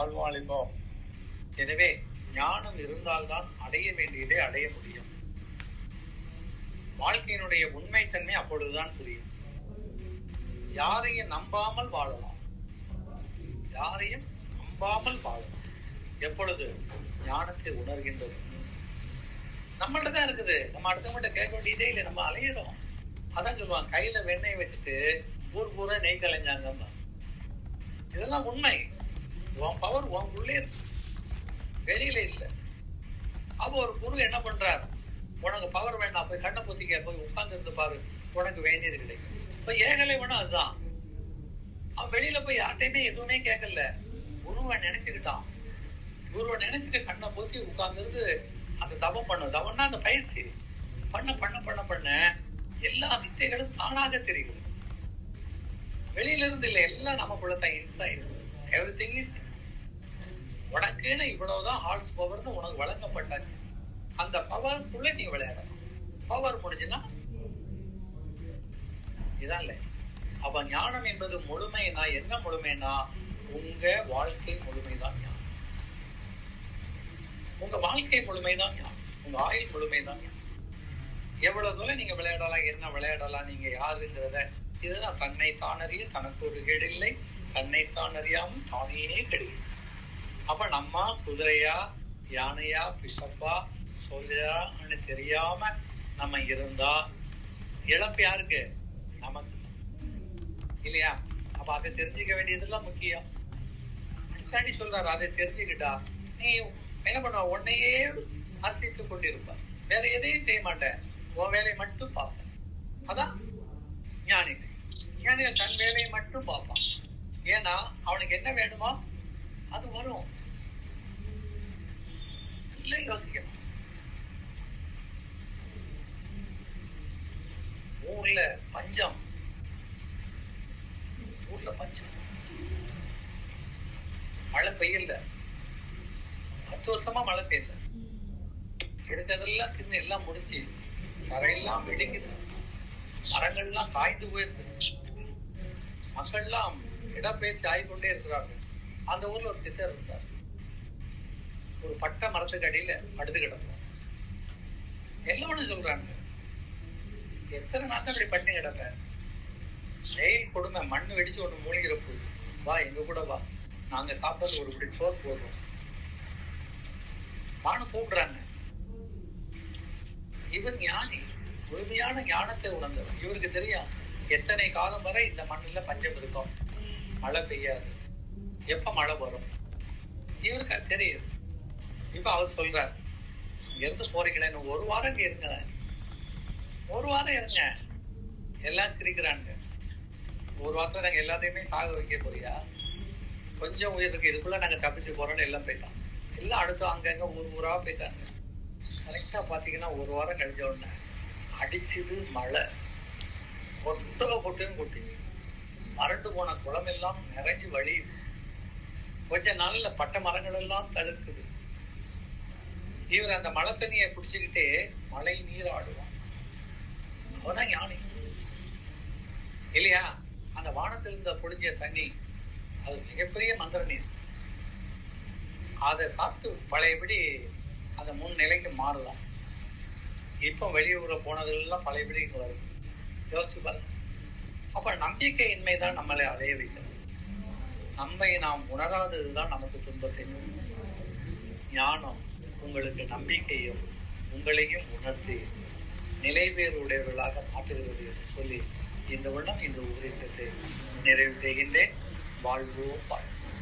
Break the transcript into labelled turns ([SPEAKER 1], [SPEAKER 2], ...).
[SPEAKER 1] வாழ்வாளிப்போம் எனவே ஞானம் இருந்தால்தான் அடைய வேண்டியதை அடைய முடியும். வாழ்க்கையினுடைய உண்மைத்தன்மை அப்பொழுதுதான் புரியும். யாரையும் நம்பாமல் வாழலாம். யாரையும் நம்பாமல் வாழலாம். எப்பொழுது? ஞானத்தை உணர்கின்றது. நம்மள்ட்ட தான் இருக்குது. நம்ம அடுத்தவங்கள்ட்ட கேட்க வேண்டியதே இல்லை. நம்ம அலையிறோம். அதான் சொல்லுவாங்க கையில வெண்ணெய் வச்சுட்டு ஊர் பூரா நெய் கலைஞ்சாங்க இதெல்லாம் உண்மை. உன் பவர் உன் உள்ளே இருக்கு. வெளியில இல்ல. அப்போ ஒரு குரு என்ன பண்றாரு? உனக்கு பவர் வேண்டாம் போய் கண்ணை பொத்திக்க போய் உட்கார்ந்து இருந்து பாரு உனக்கு வேண்டியது கிடைக்கும். இப்ப ஏகலை வேணும் அதுதான். அவன் வெளியில போய் யார்கிட்டயுமே எதுவுமே கேட்கல. குருவை நினைச்சுக்கிட்டான். குருவை நினைச்சிட்டு கண்ணை பொத்தி உட்கார்ந்து அந்த தவம் பண்ணும் தவம்னா அந்த பயிற்சி. பண்ண பண்ண பண்ண பண்ண. எல்லா வித்தைகளும் தானாக தெரிகிறது வெளியில இருந்து இல்ல எல்லாம் நமக்குள்ள தான் இன்சைட் எவ்ரி திங் இஸ் உனக்குன்னு இவ்வளவுதான் ஹார்ஸ் பவர்னு உனக்கு வழங்கப்பட்டாச்சு. அந்த பவருக்குள்ள நீ விளையாடணும். பவர் முடிஞ்சுன்னா இதான் இல்லை அப்ப ஞானம் என்பது முழுமைனா என்ன முழுமைனா உங்க வாழ்க்கை முழுமைதான் ஞானம். உங்க வாழ்க்கை முழுமைதான் ஞானம். உங்க ஆயுள் முழுமைதான் ஞானம். எவ்வளவு தூரம் நீங்க விளையாடலாம் என்ன விளையாடலாம் நீங்க யாருங்கிறத இதுதான் தன்னை தானறிய தனக்கு ஒரு கேடில்லை தன்னை தான் அறியாமல் தானே கெடுகிறது அப்ப நம்ம குதிரையா யானையா பிஷப்பா சொல்லியான்னு தெரியாம நம்ம இருந்தா இழப்பு யாருக்கு? நமக்கு இல்லையா? அப்ப அதை தெரிஞ்சுக்க வேண்டியதெல்லாம் முக்கியம். அதுக்காண்டி சொல்றாரு அதை தெரிஞ்சுக்கிட்டா நீ என்ன பண்ணுவ? உன்னையே ஆசித்துக் கொண்டிருப்ப வேற எதையும் செய்ய மாட்டேன். உன் வேலையை மட்டும் பார்ப்பேன். அதான் ஞானிகள் ஞானிகள் தன் வேலையை மட்டும் பார்ப்பான். ஏன்னா அவனுக்கு என்ன வேணுமோ அது வரும். இல்லை யோசிக்கணும். ஊர்ல பஞ்சம். ஊர்ல பஞ்சம். மழை பெய்யல. பத்து வருஷமா மழை பெய்யல. எடுத்ததெல்லாம் தின்னு எல்லாம் முடிஞ்சு தரையெல்லாம் வெடிக்குது. மரங்கள்லாம் காய்ந்து போயிருக்கு. மக்கள்லாம் இடப்பெயர்ச்சி ஆகிக்கொண்டே இருக்கிறார்கள். அந்த ஊர்ல ஒரு சித்தர் இருந்தார். ஒரு பட்டை மரத்துக்கு அடியில படுத்து கிடக்கும். எல்லோரும் சொல்றாங்க எத்தனை நாள் அப்படி பண்ணி கிடப்ப? வெயில் கொடுமை மண்ணு வெடிச்சு ஒண்ணு மூழ்கிற போகுது வா எங்க கூட வா. நாங்க சாப்பிட்டது ஒரு இப்படி சோறு போடுறோம் வான்னு கூப்பிடுறாங்க. இவர் ஞானி முழுமையான ஞானத்தை உணர்ந்தவர் இவருக்கு தெரியும் எத்தனை காலம் வரை இந்த மண்ணுல பஞ்சம் இருக்கும். மழை பெய்யாது. எப்ப மழை வரும்? இவருக்கு தெரியுது. இப்ப அவர் சொல்றார் இங்க இருந்து போறீங்களே ஒரு வாரம் இங்க இருங்க. ஒரு வாரம் இருங்க. எல்லாம் சிரிக்கிறாங்க ஒரு வாரத்துல நாங்க எல்லாத்தையுமே சாக வைக்க போறியா? கொஞ்சம் உயிர் இருக்கு இதுக்குள்ள நாங்க தப்பிச்சு போறோம்னு எல்லாம் போயிட்டான். எல்லாம் அடுத்து அங்கங்க ஊர் ஊரா போயிட்டாங்க. கரெக்டா பாத்தீங்கன்னா ஒரு வாரம் கழிஞ்ச உடனே அடிச்சுது மழை. கொத்தக கொட்டுன்னு கொட்டிச்சு. மறண்டு போன குளம் எல்லாம் நிறைஞ்சு வழியுது. கொஞ்ச நாள்ல பட்ட மரங்கள் எல்லாம் தழுக்குது. இவர் அந்த மழை தண்ணியை குடிச்சுக்கிட்டே மழை நீர் ஆடுவான். அவதான் ஞானி இல்லையா? அந்த வானத்தில் இருந்த பொழிஞ்ச தண்ணி அது மிகப்பெரிய மந்திர நீர். அதை சாப்பிட்டு பழையபடி அந்த முன் நிலைக்கு மாறலாம் இப்போ வெளியூர்ல போனதெல்லாம் பழையபடி இங்க வருது யோசிச்சு பாருங்க. அப்ப நம்பிக்கையின்மை தான் நம்மளை அடைய வைக்கிறது நம்மை நாம் உணராததுதான் நமக்கு துன்பத்தை ஞானம் உங்களுக்கு நம்பிக்கையும் உங்களையும் உணர்த்தி நிலைவேறு உடையவர்களாக மாற்றுகிறது என்று சொல்லி இந்த வருடம் இந்த உபதேசத்தை நிறைவு செய்கின்றேன். வாழ்வோம் வாழ்வோம்.